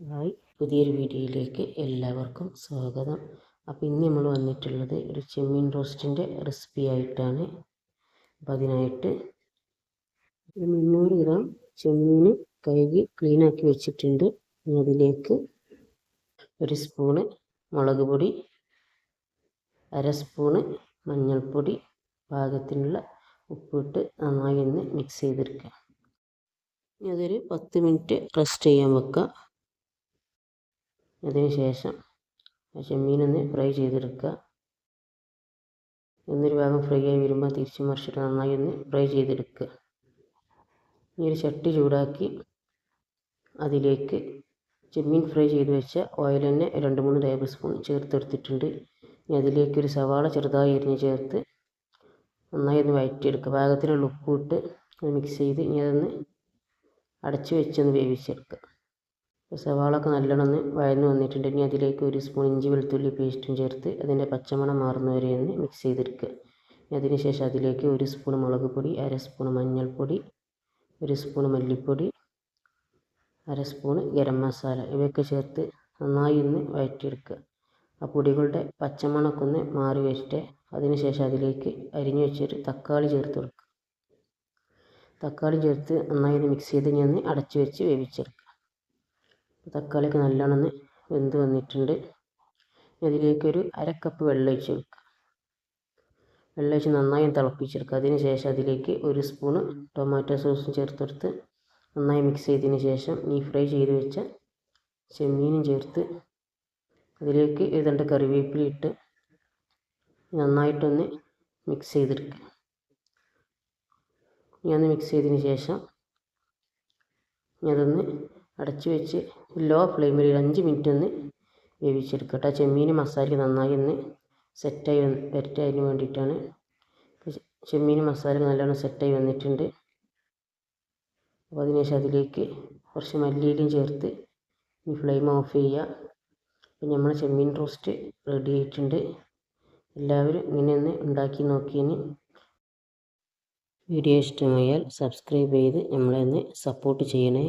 Hi. പുതിയൊരു വീഡിയോയിലേക്ക് എല്ലാവർക്കും സ്വാഗതം. അപ്പോൾ ഇന്ന് നമ്മൾ വന്നിട്ടുള്ളത് ഒരു ചെമ്മീൻ റോസ്റ്റിന്റെ റെസിപ്പി ആയിട്ടാണ്. അപ്പം അതിനായിട്ട് ഒരു മുന്നൂറ് ഗ്രാം ചെമ്മീൻ കഴുകി ക്ലീനാക്കി വെച്ചിട്ടുണ്ട്. അതിലേക്ക് ഒരു സ്പൂണ് മുളക് പൊടി അര സ്പൂണ് മഞ്ഞൾപ്പൊടി പാകത്തിനുള്ള ഉപ്പിട്ട് നന്നായി ഒന്ന് മിക്സ് ചെയ്തെടുക്കുക. അതൊരു പത്ത് മിനിറ്റ് റെസ്റ്റ് ചെയ്യാൻ വെക്കുക. അതിന് ശേഷം ചെമ്മീനൊന്ന് ഫ്രൈ ചെയ്തെടുക്കുക. എന്നൊരു ഭാഗം ഫ്രൈ ആയി വരുമ്പോൾ തിരിച്ച് മറിച്ചിട്ട് നന്നായി ഒന്ന് ഫ്രൈ ചെയ്തെടുക്കുക. ഇനി ഒരു ചട്ടി ചൂടാക്കി അതിലേക്ക് ചെമ്മീൻ ഫ്രൈ ചെയ്ത് വെച്ച ഓയിൽ തന്നെ രണ്ട് മൂന്ന് ടേബിൾ സ്പൂൺ ചേർത്തെടുത്തിട്ടുണ്ട്. ഇനി അതിലേക്ക് ഒരു സവാള ചെറുതായി എരിഞ്ഞ് ചേർത്ത് നന്നായി ഒന്ന് വഴറ്റിയെടുക്കുക. പാകത്തിനുള്ള ഉപ്പ് ഇട്ട് മിക്സ് ചെയ്ത് ഇനി അതൊന്ന് അടച്ച് വെച്ചൊന്ന് വേവിച്ചെടുക്കുക. സവാളൊക്കെ നല്ലോണം ഒന്ന് വഴന്ന് വന്നിട്ടുണ്ട്. ഇനി അതിലേക്ക് ഒരു സ്പൂൺ ഇഞ്ചി വെളുത്തുള്ളി പേസ്റ്റും ചേർത്ത് അതിന്റെ പച്ചമണം മാറുന്ന വരെ ഒന്ന് മിക്സ് ചെയ്തെടുക്കുക. അതിന് ശേഷം അതിലേക്ക് ഒരു സ്പൂൺ മുളക് പൊടി അര സ്പൂൺ മഞ്ഞൾപ്പൊടി ഒരു സ്പൂൺ മല്ലിപ്പൊടി അര സ്പൂൺ ഗരം മസാല ഇവയൊക്കെ ചേർത്ത് നന്നായി ഒന്ന് വഴറ്റിയെടുക്കുക. ആ പൊടികളുടെ പച്ചമണമൊക്കെ ഒന്ന് മാറി വരട്ടെ. അതിനുശേഷം അതിലേക്ക് അരിഞ്ഞു വെച്ചൊരു തക്കാളി ചേർത്ത് കൊടുക്കുക. തക്കാളി ചേർത്ത് നന്നായി ഒന്ന് മിക്സ് ചെയ്ത് ഞാൻ അടച്ചു വെച്ച് വേവിച്ചെടുക്കുക. തക്കാളിയൊക്കെ നല്ലോണം വെന്ത് വന്നിട്ടുണ്ട്. അതിലേക്കൊരു അര കപ്പ് വെള്ളം ഒഴിച്ച് വെക്കുക വെള്ളം ഒഴിച്ച് നന്നായി തിളപ്പിച്ചെടുക്കുക. അതിന് ശേഷം അതിലേക്ക് ഒരു സ്പൂണ് ടൊമാറ്റോ സോസും ചേർത്തെടുത്ത് നന്നായി മിക്സ് ചെയ്തതിന് ശേഷം ഈ ഫ്രൈ ചെയ്ത് വെച്ച ചെമ്മീനും ചേർത്ത് അതിലേക്ക് ഏതാണ്ട് കറിവേപ്പില ഇട്ട് നന്നായിട്ടൊന്ന് മിക്സ് ചെയ്തെടുക്കുക. ഞാൻ മിക്സ് ചെയ്തതിന് ശേഷം അതൊന്ന് അടച്ച് വെച്ച് ലോ ഫ്ലെയിമിൽ ഒരു അഞ്ച് മിനിറ്റ് ഒന്ന് വേവിച്ചെടുക്കട്ടെ. ചെമ്മീൻ മസാലയ്ക്ക് നന്നായി ഒന്ന് സെറ്റായി വരട്ടെ അതിന് വേണ്ടിയിട്ടാണ്. ചെമ്മീൻ മസാല നല്ലോണം സെറ്റായി വന്നിട്ടുണ്ട്. അപ്പോൾ അതിനുശേഷം അതിലേക്ക് കുറച്ച് മല്ലിയിലും ചേർത്ത് ഈ ഫ്ലെയിം ഓഫ് ചെയ്യുക അപ്പോൾ നമ്മൾ ചെമ്മീൻ റോസ്റ്റ് റെഡി ആയിട്ടുണ്ട്. എല്ലാവരും ഇങ്ങനെ ഒന്ന് ഉണ്ടാക്കി നോക്കിയതിന് വീഡിയോ ഇഷ്ടമായാൽ സബ്സ്ക്രൈബ് ചെയ്ത് നമ്മളെ ഒന്ന് സപ്പോർട്ട് ചെയ്യണേ.